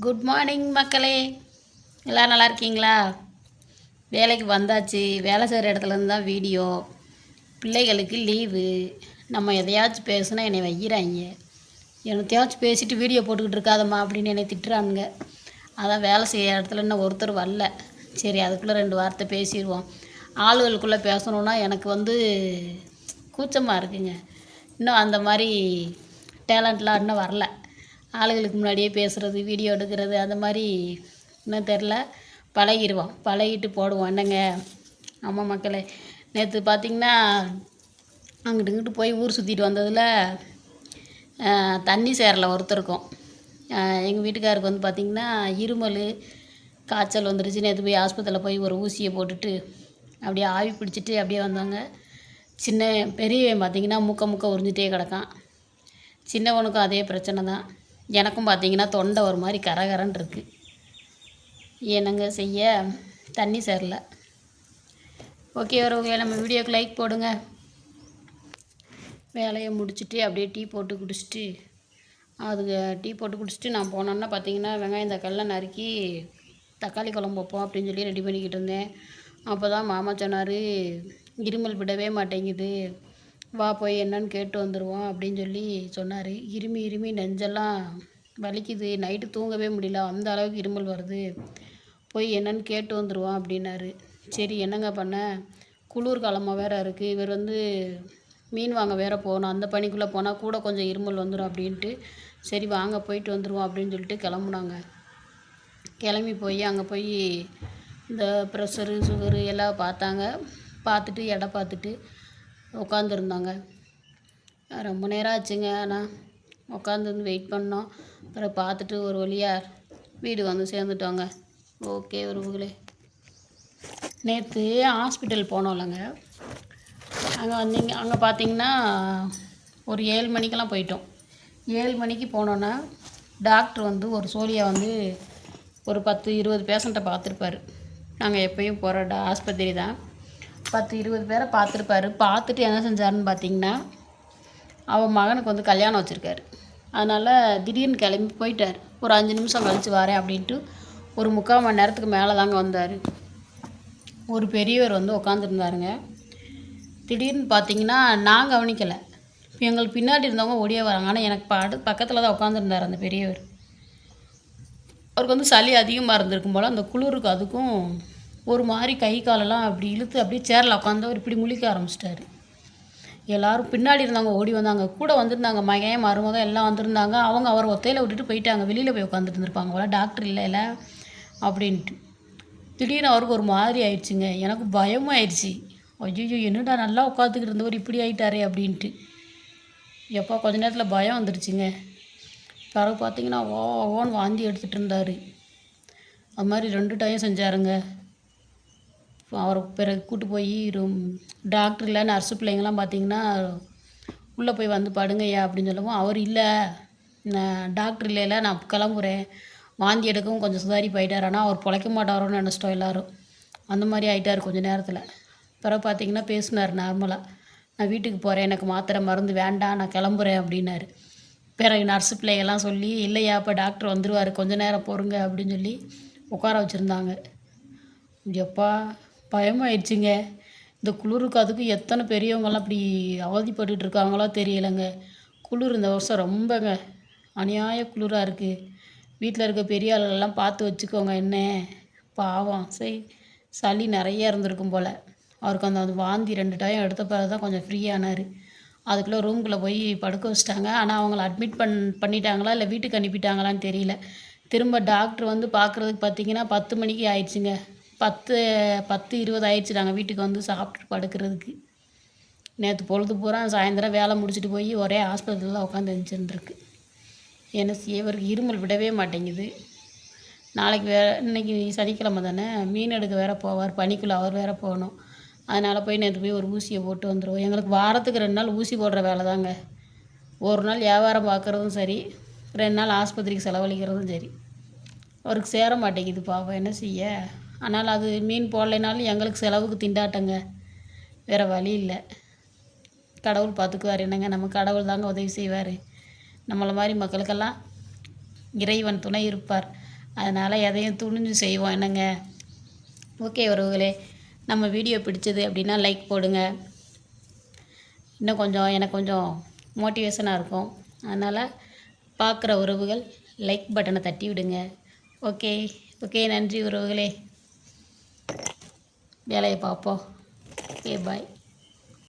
Good morning மக்களே. எல்லோரும் நல்லா இருக்கீங்களா? வேலைக்கு வந்தாச்சு. வேலை செய்கிற இடத்துலேருந்து தான் வீடியோ. பிள்ளைகளுக்கு லீவு நம்ம எதையாச்சும் பேசுனா என்னை வைக்கிறாங்க என்னத்தையாச்சும் பேசிட்டு வீடியோ போட்டுக்கிட்டு இருக்காதம்மா அப்படின்னு என்னை திட்டுறானுங்க. அதான் வேலை செய்கிற இடத்துல இன்னும் ஒருத்தர் வரல. சரி அதுக்குள்ளே ரெண்டு வார்த்தை பேசிடுவோம். ஆளுகளுக்குள்ளே பேசணுன்னா எனக்கு வந்து கூச்சமாக இருக்குங்க. இன்னும் அந்த மாதிரி டேலண்ட்லாம் இன்னும் வரல. ஆளுகளுக்கு முன்னாடியே பேசுகிறது வீடியோ எடுக்கிறது அந்த மாதிரி இன்னும் தெரில பழகிடுவோம் பழகிட்டு போடுவோம். என்னங்க? ஆமாம் மக்களே நேற்று பார்த்திங்கன்னா அங்கிட்டு இங்கிட்டு போய் ஊர் சுற்றிட்டு வந்ததில் தண்ணி சேரலை ஒருத்தருக்கும். எங்கள் வீட்டுக்காருக்கு வந்து பார்த்திங்கன்னா இருமல் காய்ச்சல் வந்துருச்சு. நேற்று போய் ஆஸ்பத்திரியில் போய் ஒரு ஊசியை போட்டுட்டு அப்படியே ஆவி பிடிச்சிட்டு அப்படியே வந்தாங்க. சின்ன பெரியவன் பார்த்திங்கன்னா முக்க முக்க உறிஞ்சிட்டே கிடக்கான். சின்னவனுக்கும் அதே பிரச்சனை தான். எனக்கும் பார்த்தீங்கன்னா தொண்டை ஒரு மாதிரி கரகரன் இருக்குது என்னங்க செய்ய? தண்ணி சேரல. ஓகே வரவங்க நம்ம வீடியோக்கு லைக் போடுங்க. வேலையை முடிச்சுட்டு அப்படியே டீ போட்டு குடிச்சிட்டு அதுக்கு டீ போட்டு குடிச்சிட்டு நான் போனோன்னா பார்த்தீங்கன்னா வெங்காயம் தக்காளிலாம் நறுக்கி தக்காளி குழம்பு வைப்போம் அப்படின்னு சொல்லி ரெடி பண்ணிக்கிட்டு இருந்தேன். அப்போ தான் மாமா சொன்னார் இருமல் விடவே மாட்டேங்குது. வா போய் என்னன்னு கேட்டு வந்துடுவோம் அப்படின்னு சொல்லி சொன்னார். இருமி இருமி நெஞ்செல்லாம் வலிக்குது. நைட்டு தூங்கவே முடியல. அந்த அளவுக்கு இருமல் வருது. போய் என்னன்னு கேட்டு வந்துடுவோம் அப்படின்னாரு. சரி என்னங்க பண்ண? குளிர் காலமாக வேற இருக்குது இவர் வந்து மீன் வாங்க வேற போகணும். அந்த பனிக்குள்ளே போனால் கூட கொஞ்சம் இருமல் வந்துடும் அப்படின்ட்டு. சரி வாங்க போயிட்டு வந்துடுவோம் அப்படின்னு சொல்லிட்டு கிளம்புனாங்க. கிளம்பி போய் அங்கே போய் இந்த ப்ரெஷரு சுகரு எல்லாம் பார்த்தாங்க. பார்த்துட்டு எடை பார்த்துட்டு உட்காந்துருந்தாங்க. ரொம்ப நேரம் ஆச்சுங்க. ஆனால் உட்காந்துருந்து வெயிட் பண்ணோம். அப்புறம் பார்த்துட்டு ஒரு வழியாக வீடு வந்து சேர்ந்துட்டோங்க. ஓகே உறவுகளே. நேற்று ஹாஸ்பிட்டல் போனோம்லங்க. அங்கே வந்தீங்க அங்கே பார்த்தீங்கன்னா ஒரு ஏழு மணிக்கெல்லாம் போயிட்டோம். ஏழு மணிக்கு போனோன்னா டாக்டர் வந்து ஒரு சோழியை வந்து ஒரு பத்து இருபது பேஷண்ட்டை பார்த்துருப்பாரு. நாங்கள் எப்பயும் போகிற ஆஸ்பத்திரி தான். பத்து இருபது பேரை பார்த்துருப்பாரு. பார்த்துட்டு என்ன செஞ்சாருன்னு பார்த்தீங்கன்னா அவன் மகனுக்கு வந்து கல்யாணம் வச்சுருக்காரு. அதனால் திடீர்னு கிளம்பி போயிட்டார். ஒரு அஞ்சு நிமிஷம் கழித்து வரேன் அப்படின்ட்டு ஒரு முக்கால் மணி நேரத்துக்கு மேலே தாங்க வந்தார். ஒரு பெரியவர் வந்து உட்காந்துருந்தாருங்க திடீர்னு பார்த்தீங்கன்னா நான் கவனிக்கலை. இப்போ எங்களுக்கு பின்னாடி இருந்தவங்க ஒடியே வராங்க. ஆனால் எனக்கு பாடு பக்கத்தில் தான் உட்காந்துருந்தார் அந்த பெரியவர். அவருக்கு வந்து சளி அதிகமாக இருந்திருக்கும் போல் அந்த குளிருக்கு அதுக்கும் ஒரு மாதிரி கை காலெல்லாம் அப்படி இழுத்து அப்படியே சேரில் உட்காந்து அவர் இப்படி முழிக்க ஆரம்பிச்சிட்டாரு. எல்லோரும் பின்னாடி இருந்தவங்க ஓடி வந்தாங்க கூட வந்திருந்தாங்க மகன் மருமக எல்லாம் வந்திருந்தாங்க. அவங்க அவர் ஒத்தையில் விட்டுட்டு போயிட்டாங்க வெளியில் போய் உட்காந்துட்டு இருந்திருப்பாங்க போல டாக்டர் இல்லைல்ல அப்படின்ட்டு. திடீர்னு அவருக்கு ஒரு மாதிரி ஆயிடுச்சுங்க. எனக்கு பயமும் ஆயிடுச்சு. ஐயோ என்னடா நல்லா உட்காந்துக்கிட்டு இருந்தவர் இப்படி ஆயிட்டாரே அப்படின்ட்டு. எப்போ கொஞ்ச நேரத்தில் பயம் வந்துடுச்சுங்க பிறகு பார்த்தீங்கன்னா ஓ ஓன்னு வாந்தி எடுத்துகிட்டு இருந்தார். அது மாதிரி ரெண்டு டைம் செஞ்சாருங்க. அவரை பிறகு கூட்டு போய் ரூம் டாக்டர் இல்லை நர்ஸு பிள்ளைங்கள்லாம் பார்த்தீங்கன்னா உள்ளே போய் வந்து படுங்கய்யா அப்படின்னு சொல்லவும். அவர் இல்லை நான் டாக்டர் இல்லைல்ல நான் கிளம்புறேன். வாந்தி எடுக்கவும் கொஞ்சம் சுதாரி போயிட்டார். ஆனால் அவர் பிழைக்க மாட்டாரோன்னு நினச்சிட்டோம் எல்லாரும். அந்த மாதிரி ஆயிட்டார் கொஞ்சம் நேரத்தில். பிறகு பார்த்தீங்கன்னா பேசினார் நார்மலாக நான் வீட்டுக்கு போகிறேன் எனக்கு மாத்திரை மருந்து வேண்டாம் நான் கிளம்புறேன் அப்படின்னாரு. பிறகு நர்ஸு பிள்ளைகள்லாம் சொல்லி இல்லையா இப்போ டாக்டர் வந்துடுவார் கொஞ்சம் நேரம் பொறுங்க அப்படின்னு சொல்லி உட்கார வச்சுருந்தாங்க. எப்பா பயமாயிடுச்சுங்க. இந்த குளிருக்கு அதுக்கும் எத்தனை பெரியவங்கெல்லாம் இப்படி அவதிப்பட்டுட்டு இருக்காங்களோ தெரியலைங்க. குளிர் இந்த வருஷம் ரொம்பங்க. அநியாய குளிராக இருக்குது வீட்டில் இருக்க பெரிய ஆளுகளெல்லாம் பார்த்து வச்சுக்கோங்க என்ன. பாவம். சரி சளி நிறைய இருந்திருக்கும் போல். அவருக்கு அந்த அந்த வாந்தி ரெண்டு டைம் எடுத்த பிறகு தான் கொஞ்சம் ஃப்ரீயானார் அதுக்குள்ளே ரூம்குள்ளே போய் படுக்க வச்சிட்டாங்க. ஆனால் அவங்கள அட்மிட் பண் பண்ணிட்டாங்களா? இல்லை வீட்டுக்கு அனுப்பிட்டாங்களான்னு தெரியல. திரும்ப டாக்டர் வந்து பார்க்குறதுக்கு பார்த்தீங்கன்னா பத்து மணிக்கு ஆயிடுச்சுங்க. பத்து பத்து இருபது ஆயிடுச்சு. நாங்கள் வீட்டுக்கு வந்து சாப்பிட்டு படுக்கிறதுக்கு. நேற்று பொழுது பூரா சாயந்தரம் வேலை முடிச்சுட்டு போய் ஒரே ஆஸ்பத்திரியில் உட்காந்து எழுந்திருந்துருக்கு என்ன செய்ய? இவருக்கு இருமல் விடவே மாட்டேங்குது. நாளைக்கு வே இன்னைக்கு சனிக்கிழமை தானே. மீன் எடுக்க வேற போவார். பனிக்குள்ளே அவர் வேற போகணும். அதனால் போய் நேற்று போய் ஒரு ஊசியை போட்டு வந்துடுவோம் எங்களுக்கு வாரத்துக்கு ரெண்டு நாள் ஊசி போடுற வேலை தாங்க. ஒரு நாள் வியாபாரம் பார்க்குறதும் சரி. ரெண்டு நாள் ஆஸ்பத்திரிக்கு செலவழிக்கிறதும் சரி. அவருக்கு சேர மாட்டேங்குது பாவம். என்ன செய்ய? ஆனால் அது மீன் போடலைனாலும் எங்களுக்கு செலவுக்கு திண்டாட்டங்க. வேறு வழி இல்லை. கடவுள் பார்த்துக்குவார். என்னங்க நம்ம கடவுள் தாங்க உதவி செய்வார். நம்மளை மாதிரி மக்களுக்கெல்லாம் இறைவன் துணை இருப்பார். அதனால் எதையும் துணிஞ்சு செய்வோம். என்னங்க? ஓகே உறவுகளே நம்ம வீடியோ பிடிச்சது அப்படின்னா லைக் போடுங்க. இன்னும் கொஞ்சம் எனக்கு கொஞ்சம் மோட்டிவேஷனாக இருக்கும். அதனால் பார்க்குற உறவுகள் லைக் பட்டனை தட்டி விடுங்க ஓகே ஓகே நன்றி உறவுகளே. வேலையை பார்ப்போம். Okay bye